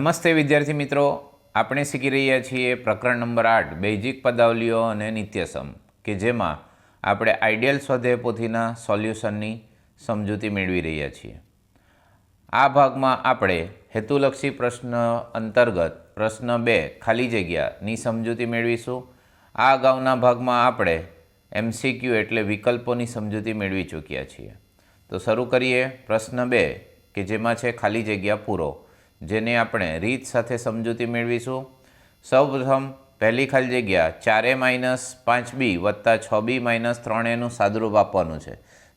નમસ્તે વિદ્યાર્થી મિત્રો. આપણે શીખી રહ્યા છીએ પ્રકરણ નંબર આઠ, બેઝિક પદાવલીઓ અને નિત્યસમ, કે જેમાં આપણે આઈડિયલ સ્વાધ્યાય પોથીના સોલ્યુશનની સમજૂતી મેળવી રહ્યા છીએ. આ ભાગમાં આપણે હેતુલક્ષી પ્રશ્ન અંતર્ગત પ્રશ્ન બે ખાલી જગ્યાની સમજૂતી મેળવીશું. આ અગાઉના ભાગમાં આપણે એમસીક્યુ એટલે વિકલ્પોની સમજૂતી મેળવી ચૂક્યા છીએ. તો શરૂ કરીએ પ્રશ્ન બે, કે જેમાં છે ખાલી જગ્યા પૂરો. જેને આપણે રીત સાથે સમજૂતી મેળવીશું. સૌપ્રથમ, પહેલી ખાલી જગ્યા ચારે માઇનસ પાંચ બી વત્તા છ બી માઇનસ ત્રણ એનું સાદુરૂપ આપવાનું છે.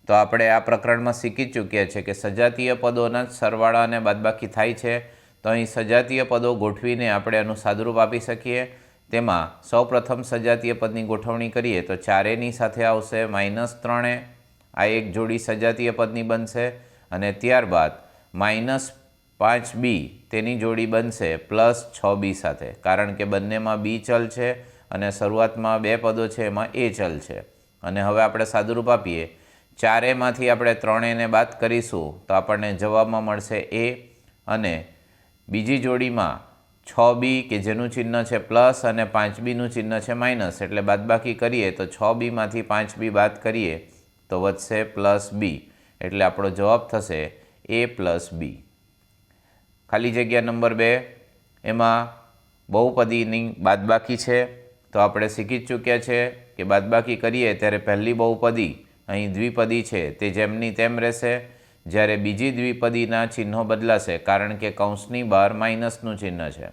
તો આપણે આ પ્રકરણમાં શીખી ચૂક્યા છે કે સજાતીય પદોના જ સરવાળા અને બાદબાકી થાય છે. તો અહીં સજાતીય પદો ગોઠવીને આપણે એનું સાદુરૂપ આપી શકીએ. તેમાં સૌપ્રથમ સજાતીય પદની ગોઠવણી કરીએ તો ચારેની સાથે આવશે માઇનસ ત્રણે. આ એક જોડી સજાતીય પદની બનશે અને ત્યારબાદ માઇનસ પાંચ બી તેની જોડી બનશે પ્લસ છ બી સાથે. કારણ કે બંનેમાં બી ચલ છે અને શરૂઆતમાં બે પદો છે એમાં એ ચલ છે. અને હવે આપણે સાદુરૂપ આપીએ. ચારેમાંથી આપણે ત્રણેયને બાદ કરીશું તો આપણને જવાબમાં મળશે એ અને બીજી જોડીમાં છ બી કે જેનું ચિહ્ન છે પ્લસ અને પાંચ બીનું ચિહ્ન છે માઇનસ. એટલે બાદબાકી કરીએ તો છ બીમાંથી પાંચ બી બાદ કરીએ તો વધશે પ્લસ બી. એટલે આપણો જવાબ થશે એ પ્લસ બી. ખાલી જગ્યા નંબર બે, એમાં બહુપદીની બાદબાકી છે. તો આપણે શીખી જ ચૂક્યા છે કે બાદબાકી કરીએ ત્યારે પહેલી બહુપદી અહીં દ્વિપદી છે, તે જેમની તેમ રહેશે. જ્યારે બીજી દ્વિપદીના ચિહ્નો બદલાશે, કારણ કે કૌંસની બહાર માઇનસનું ચિહ્ન છે.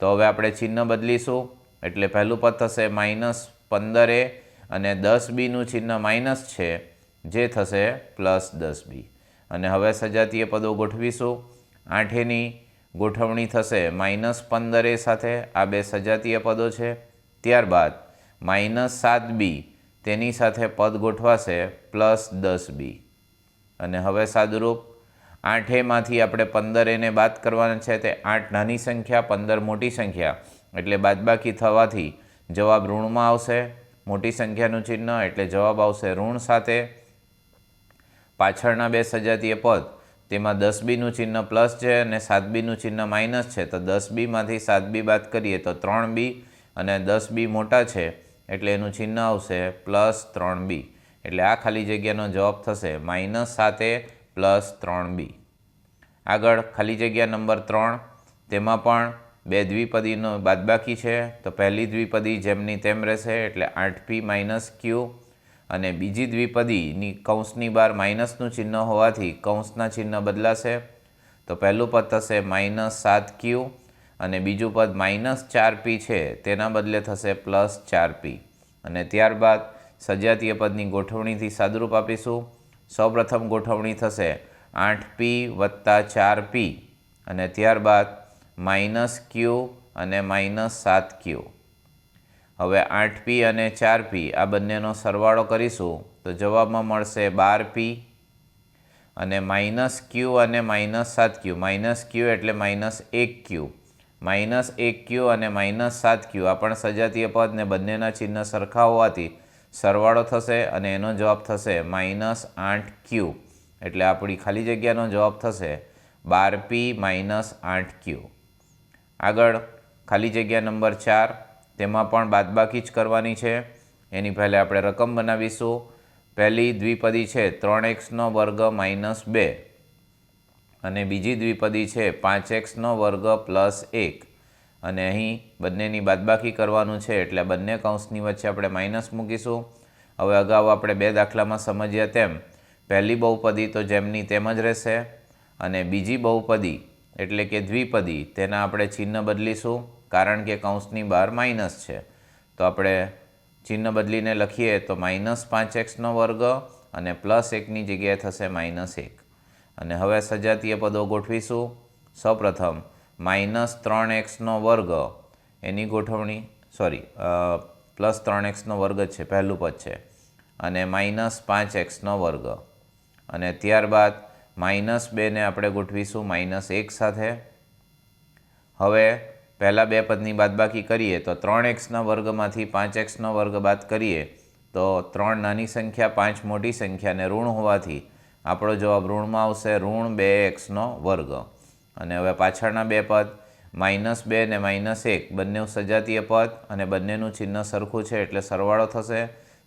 તો હવે આપણે ચિહ્ન બદલીશું, એટલે પહેલું પદ થશે માઇનસ પંદરે અને દસ બીનું ચિહ્ન માઇનસ છે, જે થશે પ્લસ દસ બી. અને હવે સજાતીય પદો ગોઠવીશું. આઠેની ગોઠવણી થશે. માઇનસ પંદરે સાથે આ બે સજાતીય પદો છે. ત્યારબાદ માઇનસ સાત બી તેની સાથે પદ ગોઠવાશે પ્લસ દસ બી. અને હવે સાદુરૂપ આઠેમાંથી આપણે પંદર એને બાદ કરવાના છે તે આઠ નાની સંખ્યા, પંદર મોટી સંખ્યા. એટલે બાદબાકી થવાથી જવાબ ઋણમાં આવશે. મોટી સંખ્યાનું ચિહ્ન એટલે જવાબ આવશે ઋણ સાથે પાછળના બે સજાતીય પદ. તેમાં દસ બીનું ચિહ્ન પ્લસ છે અને સાત બીનું ચિહ્ન માઇનસ છે. તો દસ બીમાંથી સાત બી બાદ કરીએ તો ત્રણ બી અને દસ બી મોટા છે એટલે એનું ચિહ્ન આવશે પ્લસ ત્રણ બી. એટલે આ ખાલી જગ્યાનો જવાબ થશે માઇનસ સાતે પ્લસ ત્રણ બી. આગળ ખાલી જગ્યા નંબર ત્રણ, તેમાં પણ બે દ્વિપદીનો બાદબાકી છે. તો પહેલી દ્વિપદી જેમની તેમ રહેશે એટલે આઠ પી માઇનસ ક્યુ અને બીજી દ્વિપદીની કૌંસની બહાર માઇનસનું ચિહ્ન હોવાથી કૌંસના ચિહ્ન બદલાશે. તો પહેલું પદ થશે માઇનસ સાત ક્યુ અને બીજું પદ માઇનસ ચાર પી છે, તેના બદલે થશે પ્લસ ચાર પી. અને ત્યારબાદ સજાતીય પદની ગોઠવણીથી સાદુરૂપ આપીશું. સૌપ્રથમ ગોઠવણી થશે આઠ પી વત્તા ચાર પી અને ત્યારબાદ માઇનસ ક્યુ અને માઇનસ સાત ક્યુ. હવે આઠ પી અને ચાર પી આ બંનેનો સરવાળો કરીશું તો જવાબમાં મળશે બાર પી અને માઇનસ ક્યુ અને માઇનસ સાત ક્યુ. માઇનસ ક્યુ એટલે માઇનસ એક ક્યુ. માઇનસ એક ક્યુ અને માઇનસ સાત ક્યુ. આ પણ સજાતીય પદ ને બંનેના ચિહ્ન સરખા હોવાથી સરવાળો થશે અને એનો જવાબ થશે માઇનસ આઠ ક્યુ. એટલે આપણી ખાલી જગ્યાનો જવાબ થશે બાર પી માઇનસ આઠ ક્યુ. આગળ ખાલી જગ્યા નંબર ચાર. તેમાં પણ બાદબાકી જ કરવાની છે. એની પહેલાં આપણે રકમ બનાવીશું. પહેલી દ્વિપદી છે ત્રણ એક્સનો વર્ગ માઇનસ બે. અને બીજી દ્વિપદી છે પાંચ એક્સનો વર્ગ પ્લસ એક. અને અહીં બંનેની બાદબાકી કરવાનું છે એટલે બંને કૌંસની વચ્ચે આપણે માઇનસ મૂકીશું. હવે અગાઉ આપણે બે દાખલામાં સમજ્યા તેમ, પહેલી બહુપદી તો જેમની તેમ જ રહેશે અને બીજી બહુપદી એટલે કે દ્વિપદી, તેના આપણે ચિહ્ન બદલીશું. કારણ કે કૌંસની બહાર માઇનસ છે. તો આપણે ચિહ્ન બદલીને લખીએ તો માઇનસ પાંચ એક્સનો વર્ગ અને પ્લસ એકની જગ્યાએ થશે માઇનસ એક. અને હવે સજાતીય પદો ગોઠવીશું. સૌપ્રથમ, માઇનસ ત્રણ એક્સનો વર્ગ. એની ગોઠવણી, સોરી પ્લસ ત્રણ એક્સનો વર્ગ છે, પહેલું પદ છે. અને માઇનસ પાંચ એક્સનો વર્ગ. અને ત્યારબાદ માઇનસ બેને આપણે ગોઠવીશું માઇનસ એક સાથે. હવે પહેલાં બે પદની બાદબાકી કરીએ તો ત્રણ એક્સના વર્ગમાંથી પાંચ એક્સનો વર્ગ બાદ કરીએ તો ત્રણ નાની સંખ્યા, પાંચ મોટી સંખ્યાને ઋણ હોવાથી આપણો જવાબ ઋણમાં આવશે ઋણ બે એક્સનો વર્ગ. અને હવે પાછળના બે પદ, માઇનસ બે ને માઇનસ એક, બંને સજાતીય પદ અને બંનેનું ચિહ્ન સરખું છે એટલે સરવાળો થશે.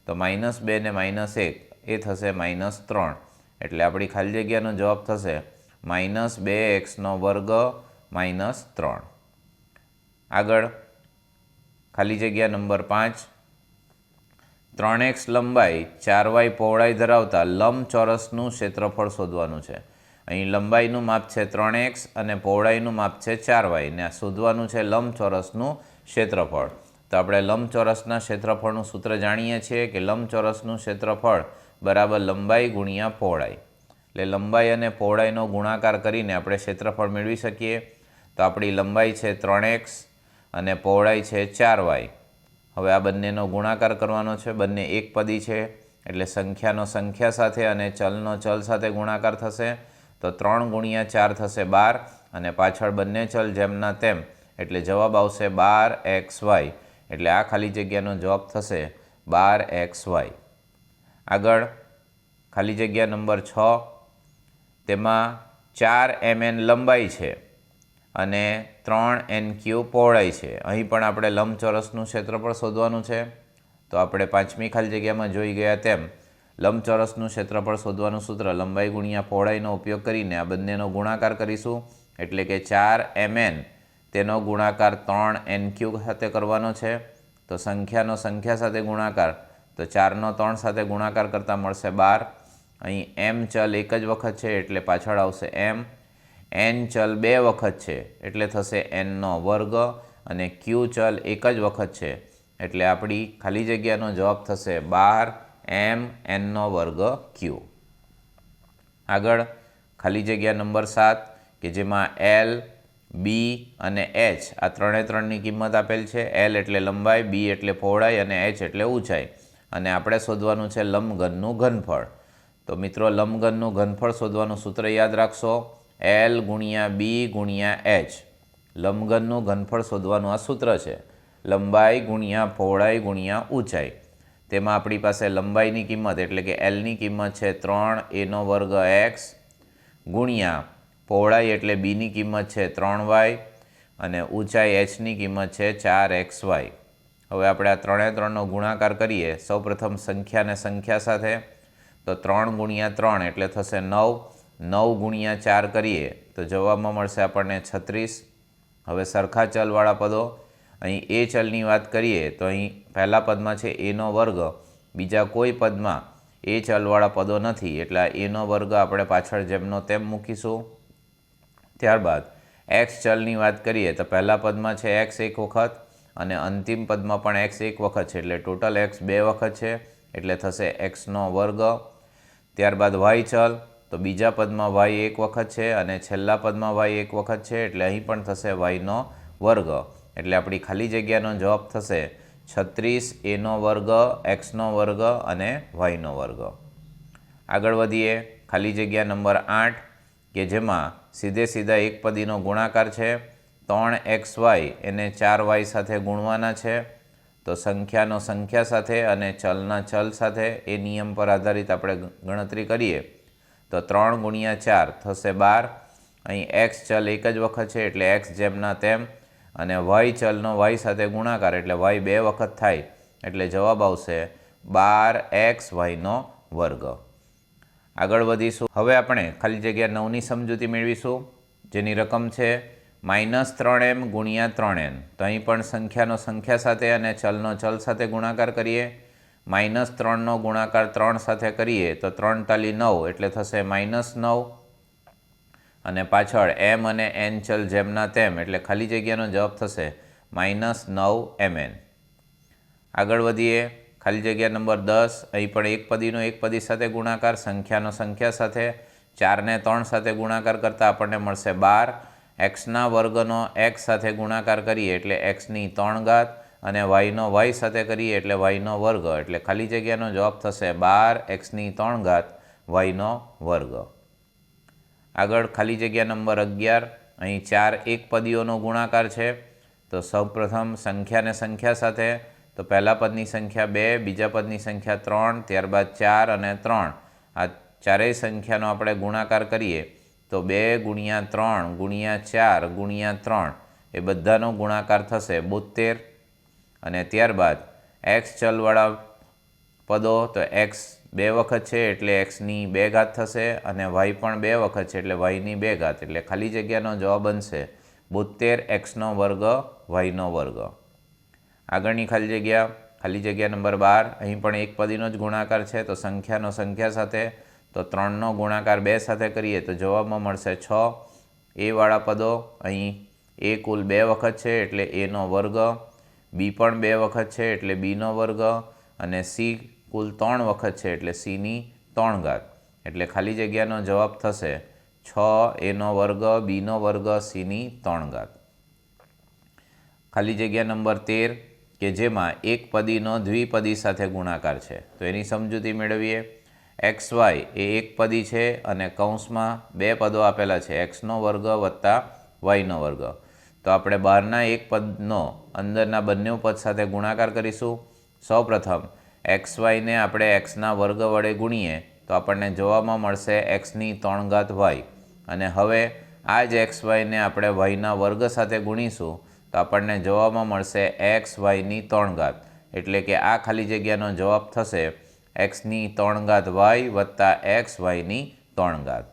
તો માઇનસ બે ને માઇનસ એક, એ થશે માઇનસ ત્રણ. એટલે આપણી ખાલી જગ્યાનો જવાબ થશે માઇનસ બે એક્સનો વર્ગ માઇનસ ત્રણ. આગળ. ખાલી જગ્યા નંબર પાંચ. ત્રણ એક્સ લંબાઈ ચાર વાય પહોળાઈ ધરાવતા લંબચોરસનું ક્ષેત્રફળ શોધવાનું છે. અહીં લંબાઈનું માપ છે ત્રણ એક્સ અને પહોળાઈનું માપ છે ચાર વાય. ને શોધવાનું છે લંબચોરસનું ક્ષેત્રફળ. તો આપણે લંબચોરસના ક્ષેત્રફળનું સૂત્ર જાણીએ છીએ કે લંબચોરસનું ક્ષેત્રફળ બરાબર લંબાઈ ગુણ્યા પહોળાઈ. એટલે લંબાઈ અને પહોળાઈનો ગુણાકાર કરીને આપણે ક્ષેત્રફળ મેળવી શકીએ. તો આપણી લંબાઈ છે ત્રણ એક્સ અને પહોળાઈ છે ચાર વાય. હવે આ બંનેનો ગુણાકાર કરવાનો છે. બંને એક પદી છે, એટલે સંખ્યાનો સંખ્યા સાથે અને ચલનો ચલ સાથે ગુણાકાર થશે. તો ત્રણ ગુણ્યા ચાર થશે બાર અને પાછળ બંને ચલ જેમના તેમ. એટલે જવાબ આવશે બાર એક્સ વાય. એટલે આ ખાલી જગ્યાનો જવાબ થશે બાર એક્સ વાય. આગળ ખાલી જગ્યા નંબર છ. તેમાં ચાર એમએન લંબાઈ છે. અને ત્રણ એન ક્યુ પહોળાઈ છે. અહીં પણ આપણે લંબચોરસનું ક્ષેત્રફળ શોધવાનું છે. તો આપણે પાંચમી ખાલી જગ્યામાં જોઈ ગયા તેમ, લંબચોરસનું ક્ષેત્રફળ શોધવાનું સૂત્ર લંબાઈ ગુણ્યા પહોળાઈનો ઉપયોગ કરીને આ બંનેનો ગુણાકાર કરીશું. એટલે કે ચાર એમએન તેનો ગુણાકાર ત્રણ એન ક્યુ સાથે કરવાનો છે. તો સંખ્યાનો સંખ્યા સાથે ગુણાકાર, તો ચારનો ત્રણ સાથે ગુણાકાર કરતાં મળશે બાર. અહીં એમ ચલ એક જ વખત છે, એટલે પાછળ આવશે એમ એન ચલ બે વખત છે. એટલે થશે એનનો વર્ગ અને ક્યુ ચલ એક જ વખત છે. એટલે આપણી ખાલી જગ્યાનો જવાબ થશે બાર એમ એનનો વર્ગ ક્યુ. આગળ ખાલી જગ્યા નંબર સાત, કે જેમાં એલ, બી અને એચ, આ ત્રણે ત્રણની કિંમત આપેલ છે. એલ એટલે લંબાઈ, બી એટલે પહોળાઈ અને એચ એટલે ઊંચાઈ. અને આપણે શોધવાનું છે લંબઘનનું ઘનફળ. તો મિત્રો લંબઘનનું ઘનફળ શોધવાનું સૂત્ર યાદ રાખશો. એલ ગુણ્યા બી ગુણ્યા એચ. લંબઘનનું ઘનફળ શોધવાનું આ સૂત્ર છે. લંબાઈ ગુણ્યા પહોળાઈ ગુણ્યા ઊંચાઈ. તેમાં આપણી પાસે લંબાઈની કિંમત એટલે કે એલની કિંમત છે ત્રણ એનો વર્ગ એક્સ ગુણ્યા પહોળાઈ એટલે બીની કિંમત છે ત્રણ વાય અને ઊંચાઈ એચની કિંમત છે ચાર એક્સ વાય. હવે આપણે આ ત્રણે ત્રણનો ગુણાકાર કરીએ. સૌપ્રથમ સંખ્યાને સંખ્યા સાથે. તો ત્રણ ગુણ્યા ત્રણ એટલે થશે નવ. નવ ગુણ્યા ચાર કરીએ તો જવાબમાં મળશે આપણને છત્રીસ. હવે સરખા ચલવાળા પદો. અહીં એ ચલની વાત કરીએ તો અહીં પહેલા પદમાં છે એનો વર્ગ. બીજા કોઈ પદમાં એ ચલવાળા પદો નથી. એટલે એનો વર્ગ આપણે પાછળ જેમનો તેમ મૂકીશું. ત્યારબાદ એક્સ ચલની વાત કરીએ તો પહેલા પદમાં છે એક્સ એક વખત અને અંતિમ પદમાં પણ એક્સ એક વખત છે. એટલે ટોટલ એક્સ બે વખત છે. એટલે થશે એક્સનો વર્ગ. ત્યારબાદ વાય ચલ. તો બીજા પદમાં વાય એક વખત છે અને છેલ્લા પદમાં વાય એક વખત છે એટલે અહીં પણ થશે વાયનો વર્ગ. એટલે આપણી ખાલી જગ્યાનો જવાબ થશે છત્રીસ એનો વર્ગ એક્સનો વર્ગ અને વાયનો વર્ગ. આગળ વધીએ. ખાલી જગ્યા નંબર આઠ, કે જેમાં સીધે સીધા એક પદીનો ગુણાકાર છે. ત્રણ એક્સ વાય એને ચાર વાય સાથે ગુણવાના છે. તો સંખ્યાનો સંખ્યા સાથે અને ચલના ચલ સાથે એ નિયમ પર આધારિત આપણે ગણતરી કરીએ. તો ત્રણ ગુણ્યા ચાર થશે બાર. અહીં એક્સ ચલ એક જ વખત છે એટલે એક્સ જેમના તેમ અને વાય ચલનો વાય સાથે ગુણાકાર એટલે વાય બે વખત થાય એટલે જવાબ આવશે બાર એક્સ વાયનો વર્ગ. આગળ વધીશું. હવે આપણે ખાલી જગ્યા નવની સમજૂતી મેળવીશું, જેની રકમ છે માઇનસ ત્રણ એમ ગુણ્યા ત્રણ એમ તો અહીં પણ સંખ્યાનો સંખ્યા સાથે અને ચલનો ચલ સાથે ગુણાકાર કરીએ. માઇનસ ત્રણનો ગુણાકાર ત્રણ સાથે કરીએ તો ત્રણ તાલી નવ એટલે થશે માઇનસ નવ. અને પાછળ એમ અને એન ચલ જેમના તેમ એટલે ખાલી જગ્યાનો જવાબ થશે માઇનસ નવ એમ એન. આગળ વધીએ. ખાલી જગ્યા નંબર દસ. અહીં પણ એક પદીનો એક પદી સાથે ગુણાકાર, સંખ્યાનો સંખ્યા સાથે. ચારને ત્રણ સાથે ગુણાકાર કરતાં આપણને મળશે બાર. એક્સના વર્ગનો એક્સ સાથે ગુણાકાર કરીએ એટલે એક્સની ત્રણ ઘાત. અને વાયનો વાય સાથે કરીએ એટલે વાયનો વર્ગ. એટલે ખાલી જગ્યાનો જવાબ થશે બાર એક્સની ત્રણ ઘાત વાયનો વર્ગ. આગળ ખાલી જગ્યા નંબર અગિયાર. અહીં ચાર એક પદીઓનો ગુણાકાર છે. તો સૌપ્રથમ સંખ્યાને સંખ્યા સાથે. તો પહેલા પદની સંખ્યા બે, બીજા પદની સંખ્યા ત્રણ, ત્યારબાદ ચાર અને ત્રણ. આ ચારેય સંખ્યાનો આપણે ગુણાકાર કરીએ તો બે ગુણ્યા ત્રણ ગુણ્યા ચાર ગુણ્યા ત્રણ. એ બધાનો ગુણાકાર થશે બોતેર અને ત્યારબાદ એક્સ ચલવાળા પદો, તો એક્સ બે વખત છે એટલે એક્સની બે ઘાત થશે અને વાય પણ બે વખત છે એટલે વાયની બે ઘાત. એટલે ખાલી જગ્યાનો જવાબ બનશે બોતેર એક્સનો વર્ગ વાયનો વર્ગ. આગળની ખાલી જગ્યા ખાલી જગ્યા નંબર બાર. અહીં પણ એક પદીનો જ ગુણાકાર છે, તો સંખ્યાનો સંખ્યા સાથે, તો ત્રણનો ગુણાકાર બે સાથે કરીએ તો જવાબમાં મળશે છ. એવાળા પદો અહીં, એ કુલ બે વખત છે એટલે એનો વર્ગ. બી પણ બે વખત છે એટલે બીનો વર્ગ અને સી કુલ ત્રણ વખત છે એટલે સીની ત્રણ ઘાત. એટલે ખાલી જગ્યાનો જવાબ થશે છ, એનો વર્ગ, બીનો વર્ગ, સીની ત્રણ ઘાત. ખાલી જગ્યા નંબર તેર, કે જેમાં એક પદીનો દ્વિપદી સાથે ગુણાકાર છે. તો એની સમજૂતી મેળવીએ. એક્સ વાય એ એક પદી છે અને કૌંસમાં બે પદો આપેલા છે. એક્સનો વર્ગ વત્તા વાયનો વર્ગ. તો આપણે બહારના એક પદનો અંદરના બંને પદ સાથે ગુણાકાર કરીશું. સૌપ્રથમ, એક્સ વાયને આપણે એક્સના વર્ગ વડે ગુણીએ તો આપણને જોવામાં મળશે એક્સની ત્રણ ઘાત વાય. અને હવે આ જ એક્સ વાયને આપણે વાયના વર્ગ સાથે ગુણીશું તો આપણને જોવામાં મળશે એક્સ વાયની ત્રણ ઘાત. એટલે કે આ ખાલી જગ્યાનો જવાબ થશે એક્સની ત્રણ ઘાત વાય વત્તા એક્સ વાયની ત્રણ ઘાત.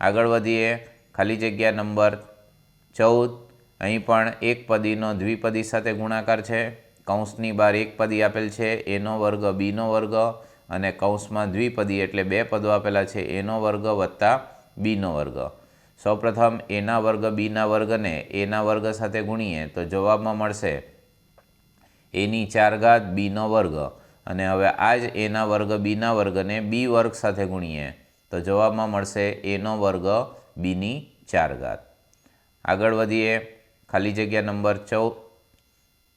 આગળ વધીએ. ખાલી જગ્યા નંબર ચૌદ. અહીં પણ એક પદીનો દ્વિપદી સાથે ગુણાકાર છે. કૌંસની બહાર એક પદી આપેલ છે એનો વર્ગ બીનો વર્ગ અને કૌંસમાં દ્વિપદી એટલે બે પદો આપેલા છે એનો વર્ગ વત્તા બીનો વર્ગ. સૌપ્રથમ એના વર્ગ બીના વર્ગને એના વર્ગ સાથે ગુણીએ તો જવાબમાં મળશે એની ચાર ઘાત બીનો વર્ગ અને હવે આ જ એના વર્ગ બીના વર્ગને બી વર્ગ સાથે ગુણીએ તો જવાબમાં મળશે એનો વર્ગ બીની ચાર ઘાત. આગળ વધીએ. ખાલી જગ્યા નંબર ચૌદ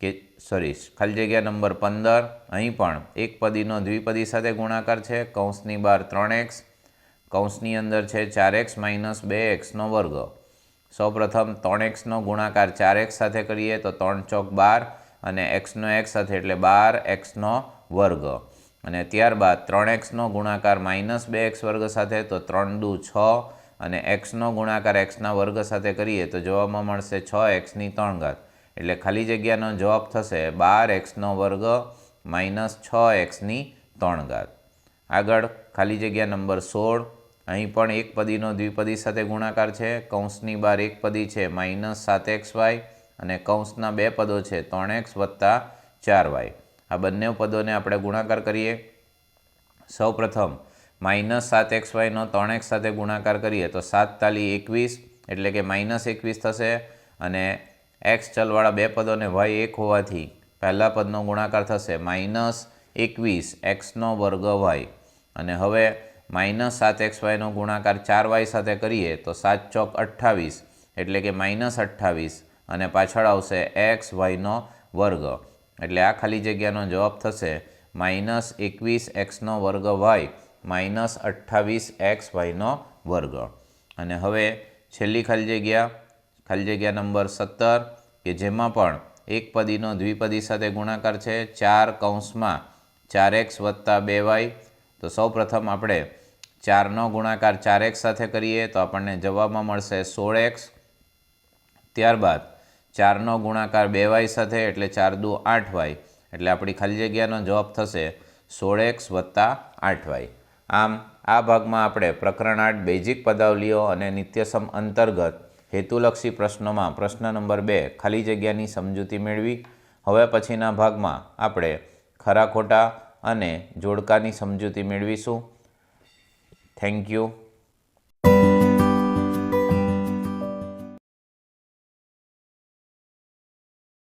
કે સોરી ખાલી જગ્યા નંબર પંદર, અહીં પણ એક પદીનો દ્વિપદી સાથે ગુણાકાર છે, કૌંસની બહાર ત્રણ એક્સ, કૌંસની અંદર છે ચાર એક્સ માઇનસ બે એક્સનો વર્ગ. સૌપ્રથમ ત્રણ એક્સનો ગુણાકાર ચાર એક્સ સાથે કરીએ તો ત્રણ ચોક બાર અને એક્સનો એક્સ સાથે એટલે બાર એક્સનો વર્ગ. અને ત્યારબાદ ત્રણ એક્સનો ગુણાકાર માઇનસ બે એક્સ વર્ગ સાથે તો ત્રણ દુ છ અને એક્સનો ગુણાકાર એક્સના વર્ગ સાથે કરીએ તો જવાબમાં મળશે છ એક્સની ત્રણ ઘાત. એટલે ખાલી જગ્યાનો જવાબ થશે બાર એક્સનો વર્ગ માઇનસ છ એક્સની ત્રણ ઘાત. આગળ ખાલી જગ્યા નંબર સોળ. અહીં પણ એક પદીનો દ્વિપદી સાથે ગુણાકાર છે. કૌંસની બાર એક પદી છે, માઇનસ સાત એક્સ વાય અને કૌંસના બે પદો છે, ત્રણ એક્સ વત્તા ચાર વાય. આ બંને પદોને આપણે ગુણાકાર કરીએ. સૌપ્રથમ માઇનસ સાત એક્સ વાયનો ત્રણ એક્સ સાથે ગુણાકાર કરીએ તો સાત તાલી એકવીસ, એટલે કે માઇનસ એકવીસ થશે અને એક્સ ચલવાળા બે પદોને વાય એક હોવાથી પહેલા પદનો ગુણાકાર થશે માઇનસ એકવીસ, એક્સનો વર્ગ વાય. અને હવે માઇનસ સાત એક્સ વાયનો ગુણાકાર ચાર વાય સાથે કરીએ તો સાત ચોક અઠ્ઠાવીસ, એટલે કે માઇનસ અઠ્ઠાવીસ અને પાછળ આવશે એક્સ વાયનો વર્ગ. એટલે આ ખાલી જગ્યાનો જવાબ થશે માઇનસ એકવીસ, એક્સનો વર્ગ વાય. માઇનસ અઠ્ઠાવીસ એક્સ વાયનો વર્ગ. અને હવે છેલ્લી ખાલી જગ્યા ખાલી જગ્યા નંબર સત્તર, કે જેમાં પણ એક પદીનો દ્વિપદી સાથે ગુણાકાર છે, ચાર કૌંસમાં ચાર એક્સ વત્તા બે વાય. તો સૌપ્રથમ આપણે ચારનો ગુણાકાર ચાર એક્સ સાથે કરીએ તો આપણને જવાબમાં મળશે સોળ એક્સ. ત્યારબાદ ચારનો ગુણાકાર બે વાય સાથે એટલે ચાર દુ આઠ વાય. એટલે આપણી ખાલી જગ્યાનો જવાબ થશે સોળ એક્સ વત્તા આઠ વાય. આમ, આ ભાગમાં આપણે પ્રકરણ આઠ બેઝિક પદાવલીઓ અને નિત્યસમ અંતર્ગત હેતુલક્ષી પ્રશ્નોમાં પ્રશ્ન નંબર બે, ખાલી જગ્યાની સમજૂતી મેળવી. હવે પછીના ભાગમાં આપણે ખરા ખોટા અને જોડકાની સમજૂતી મેળવીશું. Thank you